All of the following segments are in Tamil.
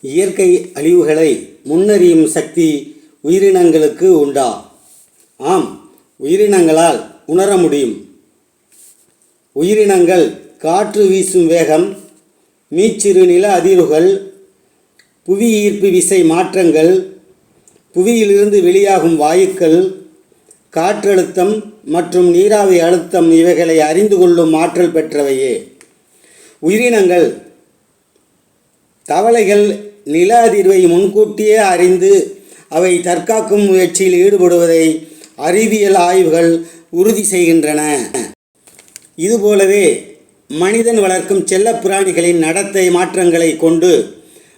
இயற்கை அழிவுகளை முன்னறியும் சக்தி உயிரினங்களுக்கு உண்டா? ஆம் உயிரினங்களால் உணர முடியும். உயிரினங்கள் காற்று வீசும் வேகம் மீச்சிறு நில அதிர்வுகள் புவி ஈர்ப்பு விசை மாற்றங்கள் புவியிலிருந்து வெளியாகும் வாயுக்கள் காற்றழுத்தம் மற்றும் நீராவி அழுத்தம் இவைகளை அறிந்து கொள்ளும் ஆற்றல் பெற்றவையே. உயிரினங்கள் தவளைகள் நில அதிர்வை முன்கூட்டியே அறிந்து அவை தற்காக்கும் முயற்சியில் ஈடுபடுவதை அறிவியல் ஆய்வுகள் உறுதி செய்கின்றன. இதுபோலவே மனிதன் வளர்க்கும் செல்லப்பிராணிகளின் நடத்தை மாற்றங்களை கொண்டு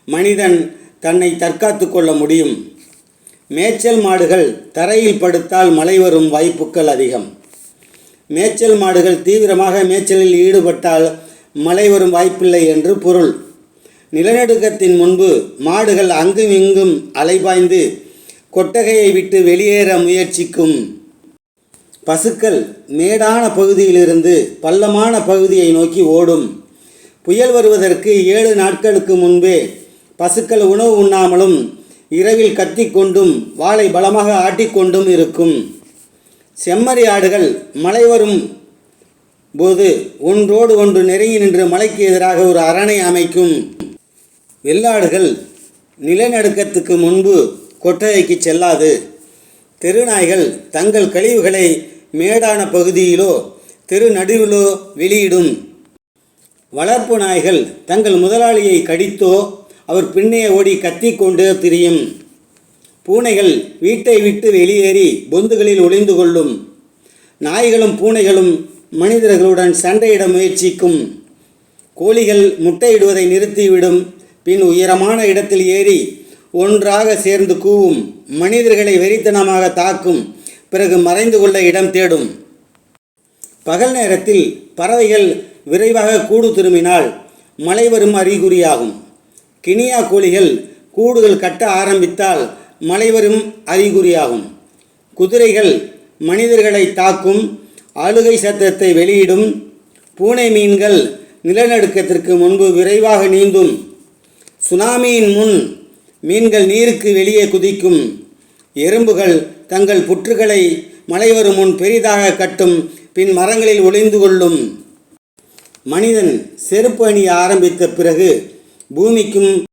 மனிதன் தன்னை தற்காத்து கொள்ள முடியும். மேய்ச்சல் மாடுகள் தரையில் படுத்தால் மழை வரும் வாய்ப்புகள் அதிகம். மேய்ச்சல் மாடுகள் தீவிரமாக மேய்ச்சலில் ஈடுபட்டால் மழை வரும் வாய்ப்பில்லை என்று பொருள். நிலநடுக்கத்தின் முன்பு மாடுகள் அங்கும் இங்கும் அலைபாய்ந்து கொட்டகையை விட்டு வெளியேற முயற்சிக்கும். பசுக்கள் மேடான பகுதியிலிருந்து பள்ளமான பகுதியை நோக்கி ஓடும். புயல் வருவதற்கு ஏழு நாட்களுக்கு முன்பே பசுக்கள் உணவு உண்ணாமலும் இரவில் கத்திக்கொண்டும் வாளை பலமாக ஆட்டிக்கொண்டும் இருக்கும். செம்மறி ஆடுகள் மழை வரும் போது ஒன்றோடு ஒன்று நெருங்கி நின்று மலைக்கு எதிராக ஒரு அரணை அமைக்கும். வெள்ளாடுகள் நிலநடுக்கத்துக்கு முன்பு கொட்டகைக்கு செல்லாது. தெருநாய்கள் தங்கள் கழிவுகளை மேடான பகுதியிலோ தெரு நடுவிலோ வெளியிடும். வளர்ப்பு நாய்கள் தங்கள் முதலாளியை கடித்தோ அவர் பின்னே ஓடி கத்திக்கொண்டு திரியும். பூனைகள் வீட்டை விட்டு வெளியேறி பொந்துகளில் ஒளிந்து கொள்ளும். நாய்களும் பூனைகளும் மனிதர்களுடன் சண்டையிட முயற்சிக்கும். கோழிகள் முட்டையிடுவதை நிறுத்திவிடும். பின் உயரமான இடத்தில் ஏறி ஒன்றாக சேர்ந்து கூவும். மனிதர்களை வெறித்தனமாக தாக்கும். பிறகு மறைந்து கொள்ள இடம் தேடும். பகல் நேரத்தில் பறவைகள் விரைவாக கூடு திரும்பினால் மழை வரும் அறிகுறியாகும். கினியா கோழிகள் கூடுகள் கட்ட ஆரம்பித்தால் மழை வரும் அறிகுறியாகும். குதிரைகள் மனிதர்களை தாக்கும். அழுகை சத்தத்தை வெளியிடும். பூனை மீன்கள் நிலநடுக்கத்திற்கு முன்பு விரைவாக நீந்தும். சுனாமியின் முன் மீன்கள் நீருக்கு வெளியே குதிக்கும். எறும்புகள் தங்கள் புற்றுகளை மழை வரும் முன் பெரிதாக கட்டும். பின் மரங்களில் ஒளிந்து கொள்ளும். மனிதன் செருப்பு அணிய ஆரம்பித்த பிறகு பூமிக்கும்